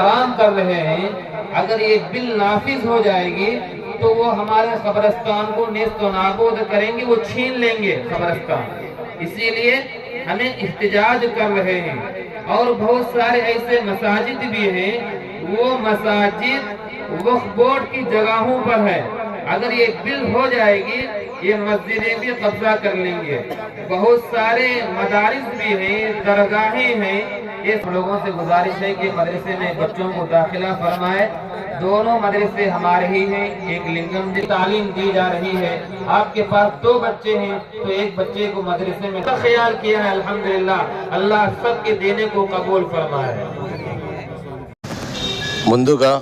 काम कर रहे हैं, अगर ये बिल नाफिज हो जाएगी तो वो हमारे कब्रस्तान को नेस्त नाबूद करेंगे, वो छीन लेंगे कब्रस्तान इसीलिए हमें इख्तिजाज कर रहे हैं। और बहुत सारे ऐसे मसाजिद भी हैं, वो मसाजिद वक्फ बोर्ड की जगहों पर है। अगर ये बिल हो जाएगी, ये मस्जिदें भी कब्जा कर लेंगे। बहुत सारे मदारिस भी हैं, दरगाहें हैं ये लोगों से गुजारिश है कि मदरसे में बच्चों को दाखिला फरमाए दोनों मदरसे हमारे ही हैं एक लिंगम में तालीम दी जा रही है आपके पास दो बच्चे हैं तो एक बच्चे को मदरसे में ख्याल किया है अल्हम्दुलिल्लाह अल्लाह सबके देने को कबूल फरमाए ముందుగా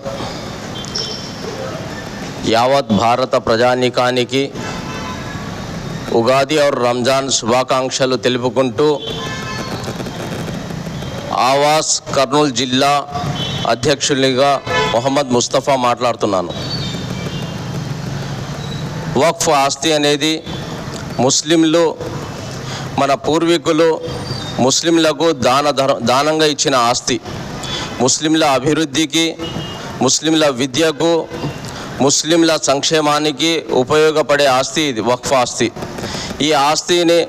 యావత్ భారత ప్రజానీకానికి ఉగాది और రంజాన్ శుభాకాంక్షలు తెలుపుకుంటూ ఆవాస్ కర్నూలు జిల్లా అధ్యక్షునిగా మొహమ్మద్ ముస్తఫా మాట్లాడుతున్నాను. వక్ఫ్ ఆస్తి అనేది ముస్లింలు మన పూర్వీకులు ముస్లింలకు దాన దానంగా ఇచ్చిన ఆస్తి. ముస్లింల అభివృద్ధికి ముస్లింల విద్యకు ముస్లింల సంక్షేమానికి ఉపయోగపడే ఆస్తి ఇది వక్ఫ్ ఆస్తి. ఈ ఆస్తిని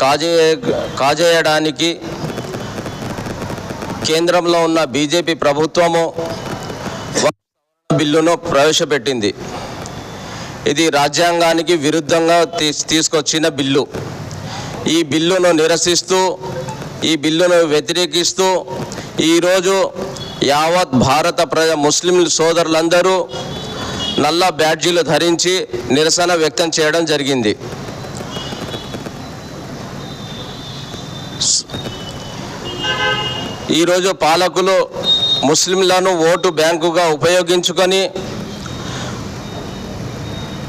కాజే కాజేయడానికి కేంద్రంలో ఉన్న బీజేపీ ప్రభుత్వము బిల్లును ప్రవేశపెట్టింది. ఇది రాజ్యాంగానికి విరుద్ధంగా తీస్- తీసుకొచ్చిన బిల్లు. ఈ బిల్లును నిరసిస్తూ ఈ బిల్లును వ్యతిరేకిస్తూ ఈరోజు యావత్ భారత ప్రజ ముస్లిం సోదరులందరూ నల్ల బ్యాడ్జీలు ధరించి నిరసన వ్యక్తం చేయడం జరిగింది. ఈరోజు పాలకులు ముస్లింలను ఓటు బ్యాంకుగా ఉపయోగించుకొని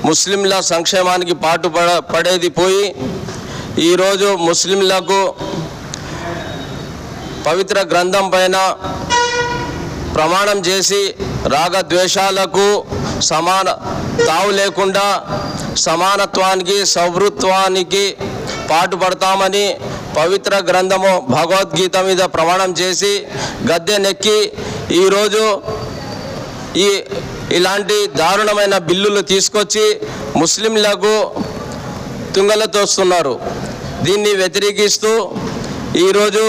ముస్లింల సంక్షేమానికి పాటు పడ పడేది పోయి ఈరోజు ముస్లింలకు పవిత్ర గ్రంథం పైన ప్రమాణం చేసి రాగద్వేషాలకు సమాన తావు లేకుండా సమానత్వానికి సౌభృత్వానికి పాటుపడతామని పవిత్ర గ్రంథము భగవద్గీత మీద ప్రమాణం చేసి గద్దెనెక్కి ఈరోజు ఈ ఇలాంటి దారుణమైన బిల్లులు తీసుకొచ్చి ముస్లింలకు తుంగలతోస్తున్నారు దీన్ని వ్యతిరేకిస్తూ ఈరోజు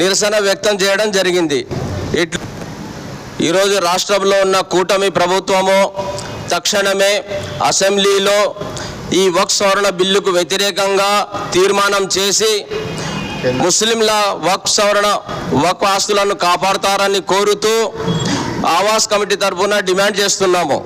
నిరసన వ్యక్తం చేయడం జరిగింది. ఇట్లు ఈరోజు రాష్ట్రంలో ఉన్న కూటమి ప్రభుత్వము తక్షణమే అసెంబ్లీలో ఈ వక్ సవరణ బిల్లుకు వ్యతిరేకంగా తీర్మానం చేసి ముస్లింల వక్ సవరణ వక్ ఆస్తులను కాపాడతారని కోరుతూ ఆవాస్ కమిటీ తరఫున డిమాండ్ చేస్తున్నాము.